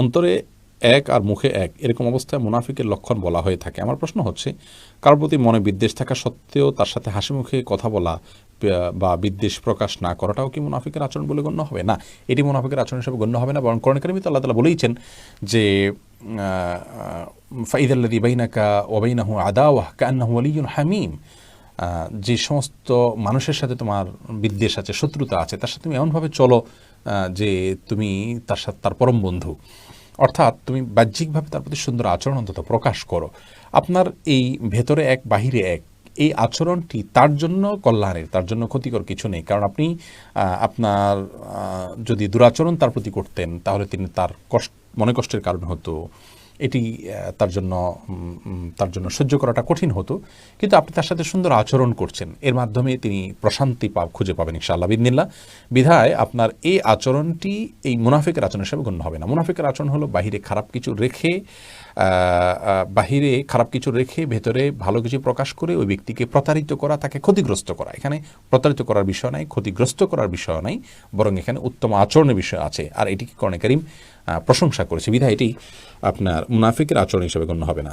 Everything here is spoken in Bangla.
অন্তরে এক আর মুখে এক, এরকম অবস্থায় মুনাফিকের লক্ষণ বলা হয়ে থাকে। আমার প্রশ্ন হচ্ছে, কারোর প্রতি মনে বিদ্বেষ থাকা সত্ত্বেও তার সাথে হাসি মুখে কথা বলা বা বিদ্বেষ প্রকাশ না করাটাও কি মুনাফিকের আচরণ বলে গণ্য হবে? না, এটি মুনাফিকের আচরণ হিসেবে গণ্য হবে না, বরং করণকারী তো আল্লাহ তালা বলেইছেন যে ফাইদাল্লাদি বাইনাকা ওবাইনাহু আদাওয়াহ কান্নাহু আলিয়ুন হামিম। যে সমস্ত মানুষের সাথে তোমার বিদ্বেষ আছে, শত্রুতা আছে, তার সাথে তুমি এমনভাবে চলো যে তুমি তার সাথে তার পরম বন্ধু। অর্থাৎ তুমি বাহ্যিকভাবে তার প্রতি সুন্দর আচরণ অন্তত প্রকাশ করো। আপনার এই ভেতরে এক, বাহিরে এক, এই আচরণটি তার জন্য কল্যাণের, তার জন্য ক্ষতিকর কিছু নেই। কারণ আপনি আপনার যদি দুরাচরণ তার প্রতি করতেন, তাহলে তিনি তার কষ্ট, মনে কষ্টের কারণ হতো। এটি তার জন্য তার জন্য সহ্য করাটা কঠিন হতো। কিন্তু আপনি তার সাথে সুন্দর আচরণ করছেন। এর মাধ্যমে তিনি প্রশান্তি পা, খুঁজে পাবেন ইনশাআল্লাহ বিদিনিল্লা বিধায় আপনার এই আচরণটি এই মুনাফিকের আচরণ হিসেবে গণ্য হবে না। মুনাফিকের আচরণ হলো বাহিরে খারাপ কিছু রেখে বাহিরে খারাপ কিছু রেখে ভেতরে ভালো কিছু প্রকাশ করে ওই ব্যক্তিকে প্রতারিত করা, তাকে ক্ষতিগ্রস্ত করা। এখানে প্রতারিত করার বিষয় নাই, ক্ষতিগ্রস্ত করার বিষয় নাই, বরং এখানে উত্তম আচরণের বিষয় আছে। আর এটিকে কর্ণে করিম প্রশংসা করেছে। বিধায় এটি আপনার মুনাফিকের আচরণ হিসেবে গণ্য হবে না।